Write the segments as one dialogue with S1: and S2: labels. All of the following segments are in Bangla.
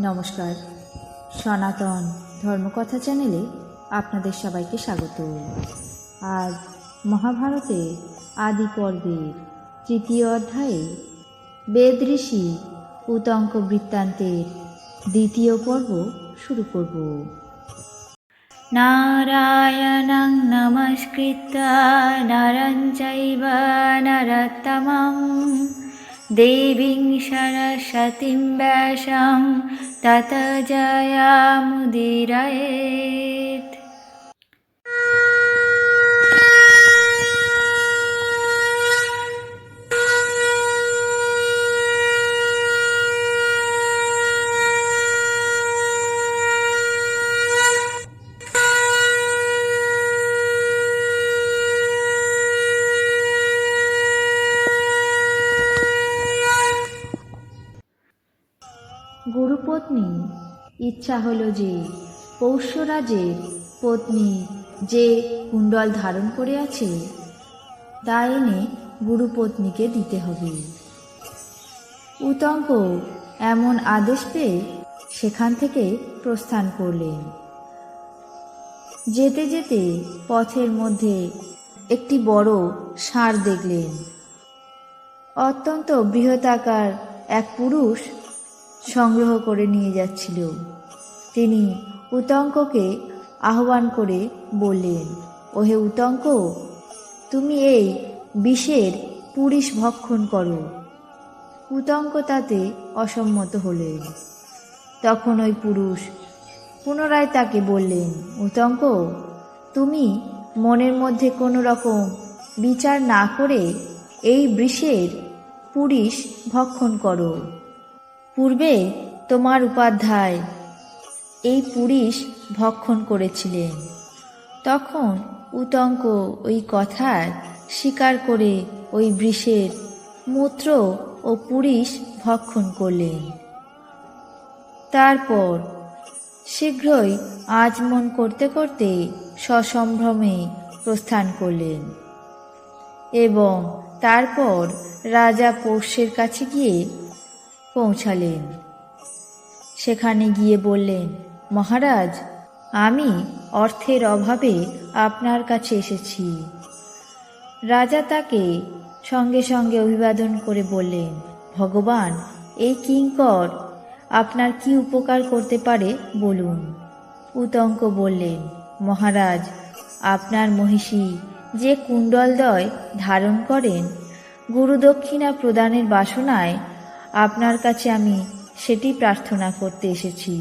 S1: নমস্কার। সনাতন ধর্মকথা চ্যানেলে আপনাদের সবাইকে স্বাগত। আজ মহাভারতে আদি পর্বের তৃতীয় অধ্যায়ে বেদ ঋষি উতঙ্ক বৃত্তান্তের দ্বিতীয় পর্ব শুরু করব। নারায়ণং নমস্কৃত্য নরং চৈব নরোত্তমं দেবীং সরস্বতীং ব্যাসং তত জয়ামুদীরয়েত। ইচ্ছা হলো যে পৌষ্যরাজের পত্নী যে কুণ্ডল ধারণ করে আছে, তা এনে গুরুপত্নীকে দিতে হবে। উতঙ্ক এমন আদেশ পেয়ে সেখান থেকে প্রস্থান করলেন। যেতে যেতে পথের মধ্যে একটি বড় ষাঁড় দেখলেন। অত্যন্ত বৃহতাকার এক পুরুষ সংগ্রহ করে নিয়ে যাচ্ছিল। তিনি উতঙ্ককে আহ্বান করে বললেন, ওহে উতঙ্ক তুমি এই বিষের পুরিশ ভক্ষণ করো। উতঙ্ক তাতে অসম্মত হলেন। তখন ওই পুরুষ পুনরায় তাকে বললেন উতঙ্ক তুমি মনের মধ্যে কোনো রকম বিচার না করে এই বৃষের পুরিশ ভক্ষণ করো। পূর্বে তোমার উপাধ্যায় এই পুরিশ ভক্ষণ করেছিলেন। তখন উতঙ্ক ওই কথার স্বীকার করে ওই বৃষের মূত্র ও পুরিশ ভক্ষণ করলেন। তারপর শীঘ্রই আজমন করতে করতে সসম্ভ্রমে প্রস্থান করলেন এবং তারপর রাজা পৌষ্যের কাছে গিয়ে পৌঁছালেন। সেখানে গিয়ে বললেন মহারাজ, আমি অর্থের অভাবে আপনার কাছে এসেছি। রাজা তাকে সঙ্গে সঙ্গে অভিবাদন করে বললেন, ভগবান, এই কিঙ্কর আপনার কি উপকার করতে পারে বলুন। উতঙ্ক বললেন, মহারাজ, আপনার মহিষী যে কুণ্ডলদয় ধারণ করেন, গুরুদক্ষিণা প্রদানের বাসনায় আপনার কাছে আমি সেটি প্রার্থনা করতে এসেছি।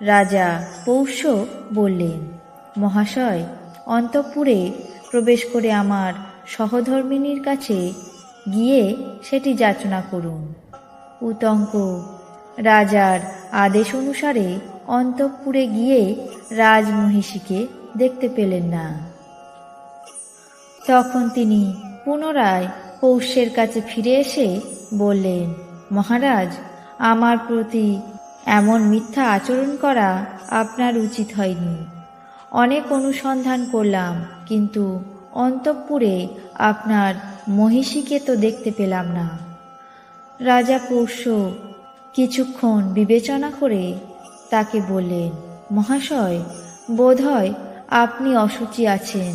S1: রাজা পৌষ্য বললেন, মহাশয়, অন্তঃপুরে প্রবেশ করে আমার সহধর্মিনীর কাছে গিয়ে সেটি যাচনা করুন। উতঙ্ক রাজার আদেশ অনুসারে অন্তঃপুরে গিয়ে রাজমহিষীকে দেখতে পেলেন না। তখন তিনি পুনরায় পৌষ্যের কাছে ফিরে এসে বললেন, মহারাজ, আমার প্রতি এমন মিথ্যা আচরণ করা আপনার উচিত হয়নি। অনেক অনুসন্ধান করলাম, কিন্তু অন্তঃপুরে আপনার মহিষীকে তো দেখতে পেলাম না। রাজা পৌষ্য কিছুক্ষণ বিবেচনা করে তাকে বললেন, মহাশয়, বোধহয় আপনি অসুচি আছেন।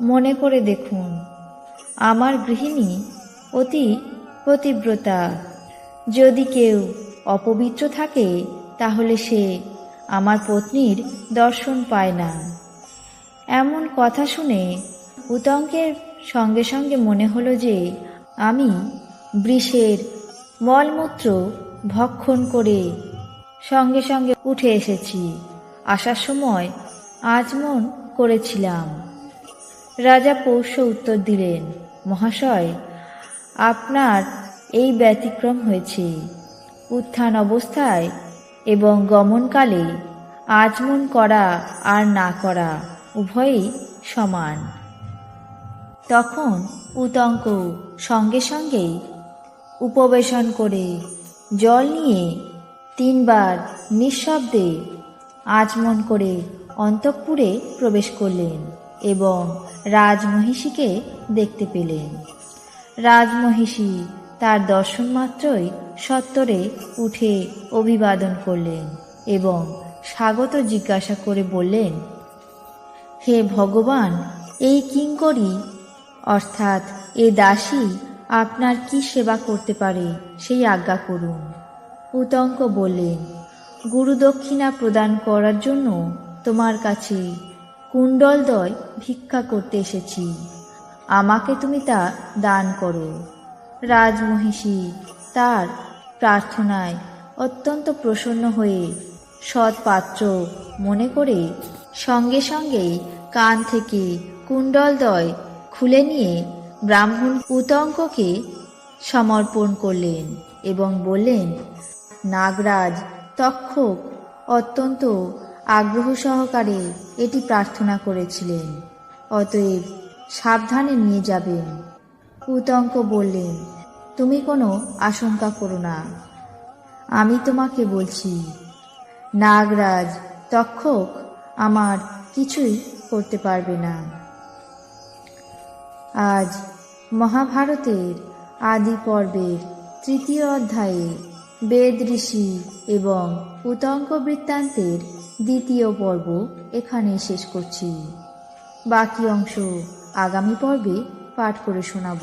S1: মনে করে দেখুন, আমার গৃহিণী অতি প্রতিব্রতা যদি কেউ অপবিত্র থাকে, তাহলে সে আমার পত্নীর দর্শন পায় না। এমন কথা শুনে উতঙ্কের সঙ্গে সঙ্গে মনে হলো যে আমি বৃষের মলমূত্র ভক্ষণ করে সঙ্গে সঙ্গে উঠে এসেছি। আসার সময় আজমন করেছিলাম। রাজা পৌষ্য উত্তর দিলেন, মহাশয়, আপনার এই ব্যতিক্রম হয়েছে। উত্থান অবস্থায় এবং গমনকালে আজমন করা আর না করা উভয়ই সমান। তখন উতঙ্ক সঙ্গে সঙ্গেই উপবেশন করে জল নিয়ে তিনবার নিঃশব্দে আচমন করে অন্তঃপুরে প্রবেশ করলেন এবং রাজমহিষীকে দেখতে পেলেন। রাজমহিষী তার দর্শন মাত্রই সত্তরে উঠে অভিবাদন করলেন এবং স্বাগত জিজ্ঞাসা করে বললেন, হে ভগবান, এই কিঙ্করি, অর্থাৎ এ দাসী আপনার কি সেবা করতে পারে সেই আজ্ঞা করুন। উতঙ্ক বললেন গুরুদক্ষিণা প্রদান করার জন্য তোমার কাছে কুণ্ডলদয় ভিক্ষা করতে এসেছি। আমাকে তুমি তা দান করো। রাজমহিষী তার প্রার্থনায় অত্যন্ত প্রসন্ন হয়ে সৎ পাত্র মনে করে সঙ্গে সঙ্গেই কান থেকে কুণ্ডলদয় খুলে নিয়ে ব্রাহ্মণ উতঙ্ককে সমর্পণ করলেন এবং বললেন, নাগরাজ, তক্ষক অত্যন্ত আগ্রহ সহকারে এটি প্রার্থনা করেছিলেন। অতএব সাবধানে নিয়ে যাবেন। উতঙ্ক বললেন তুমি কোনো আশঙ্কা করো না। আমি তোমাকে বলছি, নাগরাজ, তক্ষক আমার কিছুই করতে পারবে না। আজ মহাভারতের আদি পর্বের তৃতীয় অধ্যায়ে বেদ ঋষি এবং উতঙ্ক বৃত্তান্তের দ্বিতীয় পর্ব এখানে শেষ করছি। বাকি অংশ আগামী পর্বে পাঠ করে শোনাব।